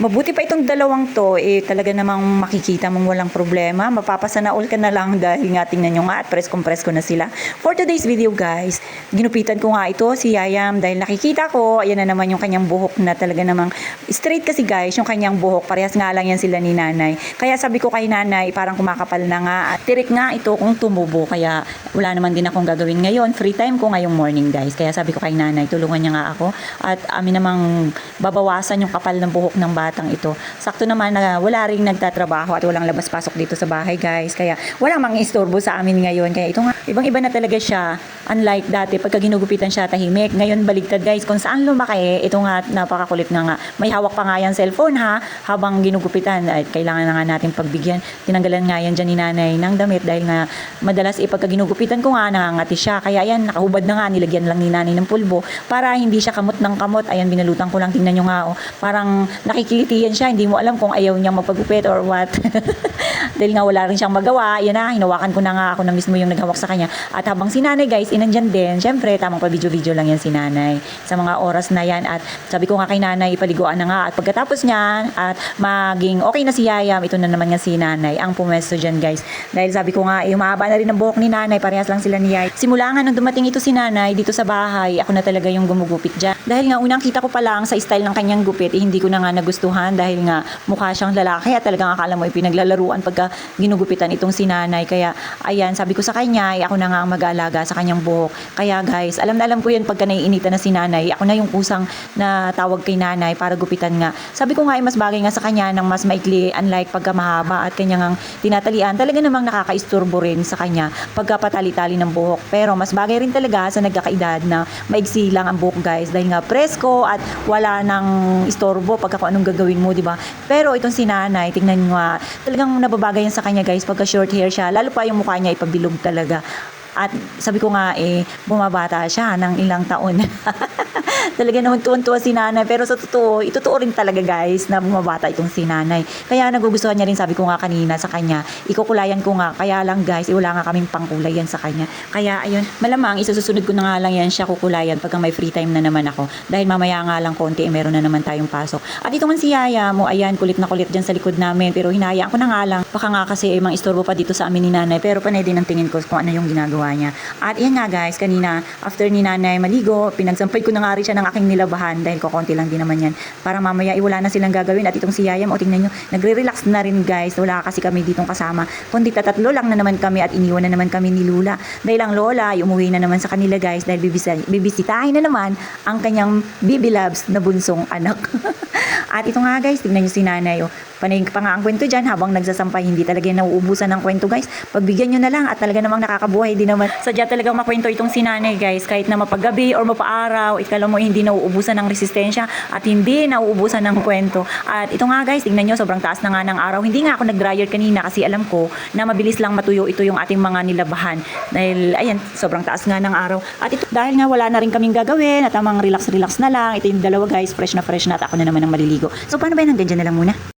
Mabuti pa itong dalawang to, eh talaga namang makikita mong walang problema. Mapapasana all ka na lang dahil nga tingnan nyo nga at press-compress ko na sila. For today's video guys, ginupitan ko nga ito si Yayam dahil nakikita ko, ayan na naman yung kanyang buhok na talaga namang straight kasi guys, yung kanyang buhok. Parehas nga lang yan sila ni nanay. Kaya sabi ko kay nanay, parang kumakapal na nga. At tirik nga ito kung tumubo. Kaya wala naman din akong gagawin ngayon. Free time ko ngayong morning guys. Kaya sabi ko kay nanay, tulungan niya nga ako. At amin namang babawasan yung kapal ng buhok ng batang ito. Sakto naman na wala ring nagtatrabaho at walang labas-pasok dito sa bahay guys. Kaya walang mga istorbo sa amin ngayon. Kaya ito nga, ibang-iba na talaga siya. Unlike dati, pagka ginugupitan siya tahimik. Ngayon baligtad guys, kung saan lumaki, ito nga napakakulit nga nga. May hawak pa nga yan cellphone ha, habang ginugupitan. Ay, kailangan na nga natin pagbigyan. Tinanggalan nga yan dyan ni nanay ng damit dahil nga madalas eh, pagka ginugupitan ko nga, nangangati siya. Kaya yan, nakahubad na nga, nilagyan lang ni nanay ng pulbo para hindi siya kamot ng kamot. Ayan, binalutan ko lang, tingnan nyo nga oh. Parang nakikiliti yan siya, hindi mo alam kung ayaw niyang magpagupit or what. dahil nga wala rin siyang magawa, yan na, hinawakan ko na nga ako na mismo yung naghawak sa kanya. At habang si nanay guys, inandyan din, syempre, tamang pa video-video lang yan si nanay sa mga oras na yan. At sabi ko nga kay nanay, ipaliguan na nga. At pagkatapos niya, at maging okay na si Yayam, ito na naman nga si nanay, ang pumesto dyan guys. Dahil sabi ko nga, eh, mahaba na rin ang buhok ni nanay, parehas lang sila ni Yay. Simula nga nung dumating ito si nanay dito sa bahay, ako na talaga yung gumugupit dyan. Dahil nga unang kita ko pa lang sa style ng kanyang gupit, eh, hindi ko na nga nagustuhan dahil nga mukha siyang lalaki at talagang akala mo ipinaglalaruan pagka ginugupitan itong si nanay. Kaya ayan, sabi ko sa kanya, eh, ako na nga ang mag-aalaga sa kanyang buhok. Kaya guys, alam na alam ko yan pagka naiinitan na si nanay, ako na yung kusang na tawag kay nanay para gupitan nga. Sabi ko nga, eh, mas bagay nga sa kanya ng mas maikli, unlike pagka mahaba at kanyang tinatalian, talaga namang nakakaisturbo rin sa kanya pagka patali-tali ng buhok. Pero mas bagay rin talaga sa nagkakaedad na maigsi lang ang buhok guys dahil nga presko at wala nang istorbo pagka kung anong gagawin mo, di ba? Pero itong si nanay, tingnan nyo nga, talagang nababagay yan sa kanya guys pagka short hair siya, lalo pa yung mukha niya ipabilog talaga. At sabi ko nga eh, bumabata siya ng ilang taon. talaga naman tuwan-tuwa si nanay. Pero sa totoo, itotoo rin talaga guys na bumabata itong si nanay. Kaya nagugustuhan niya rin, sabi ko nga kanina sa kanya, ikukulayan ko nga. Kaya lang guys, eh, wala nga kaming pangkulay yan sa kanya. Kaya ayun, malamang isusunod ko na nga lang yan siya kukulayan pagka may free time na naman ako. Dahil mamaya nga lang konti, eh, meron na naman tayong pasok. At ito man si Yaya mo, ayan, kulit na kulit dyan sa likod namin. Pero hinayaan ko na nga lang. Baka nga kasi eh, mga istorbo pa dito sa amin ni nanay. Pero panay din ang tingin ko kung ano yung ginagawa niya. At yan nga guys, kanina, after ni nanay maligo, pinagsampay ko na nga rin siya ng aking nilabahan dahil kokonti lang din naman yan. Para mamaya iwala na silang gagawin. At itong si Yayam, o tingnan nyo, nagre-relax na rin guys. Wala kasi kami ditong kasama. Kundi tatatlo lang na naman kami at iniwan na naman kami ni Lula. Dahil ang lola, ay umuwi na naman sa kanila guys dahil bibisitahin na naman ang kanyang Bibi Loves na bunsong anak. at ito nga guys, tingnan nyo si nanay. Oh. Panay pa nga ang kwento dyan habang nagsasampay. Hindi talaga yan nauubusan ng kwento guys. Pagbigyan nyo na lang at talaga namang nakakabuhay din naman. Sadya talagang makwento itong si nanay guys. Kahit na mapagabi or mapaaraw, ikala mo hindi nauubusan ng resistensya at hindi nauubusan ng kwento. At ito nga guys, tingnan nyo, sobrang taas na nga ng araw. Hindi nga ako nag-dryer kanina kasi alam ko na mabilis lang matuyo ito yung ating mga nilabahan. Dahil, ayan, sobrang taas nga ng araw. At ito, dahil nga wala na rin kaming gagawin at amang relax-relax na lang. Ito yung dalawa guys, fresh na fresh na at ako na naman ang maliligo. So, paano ba yan? Hanggang dyan na lang muna.